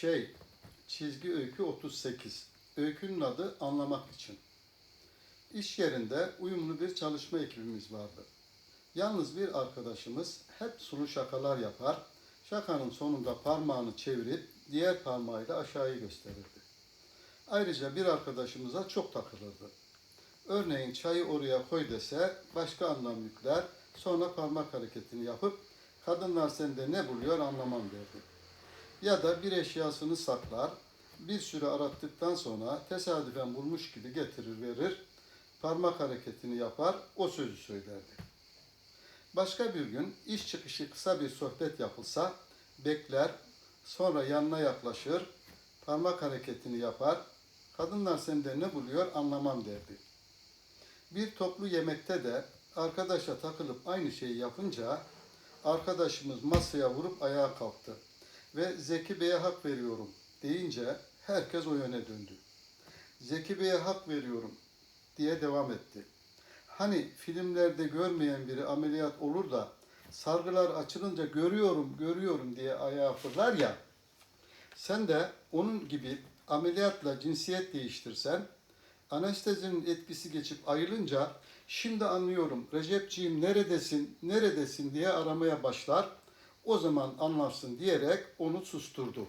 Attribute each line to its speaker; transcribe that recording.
Speaker 1: Şey, çizgi öykü 38. Öykünün adı anlamak için. İş yerinde uyumlu bir çalışma ekibimiz vardı. Yalnız bir arkadaşımız hep sulu şakalar yapar, şakanın sonunda parmağını çevirip diğer parmağıyla aşağıyı gösterirdi. Ayrıca bir arkadaşımıza çok takılırdı. Örneğin çayı oraya koy dese başka anlam yükler, sonra parmak hareketini yapıp kadınlar sende ne buluyor anlamam derdi. Ya da bir eşyasını saklar, bir süre arattıktan sonra tesadüfen bulmuş gibi getirir verir, parmak hareketini yapar, o sözü söylerdi. Başka bir gün iş çıkışı kısa bir sohbet yapılsa, bekler, sonra yanına yaklaşır, parmak hareketini yapar, kadınlar sende ne buluyor anlamam derdi. Bir toplu yemekte de arkadaşa takılıp aynı şeyi yapınca arkadaşımız masaya vurup ayağa kalktı ve Zeki Bey'e hak veriyorum deyince herkes o yöne döndü. Zeki Bey'e hak veriyorum diye devam etti. Hani filmlerde görmeyen biri ameliyat olur da sargılar açılınca görüyorum, görüyorum diye ayağa fırlar ya. Sen de onun gibi ameliyatla cinsiyet değiştirsen, anestezinin etkisi geçip ayılınca şimdi anlıyorum Recepciğim neredesin, neredesin diye aramaya başlar. O zaman anlarsın diyerek onu susturdu.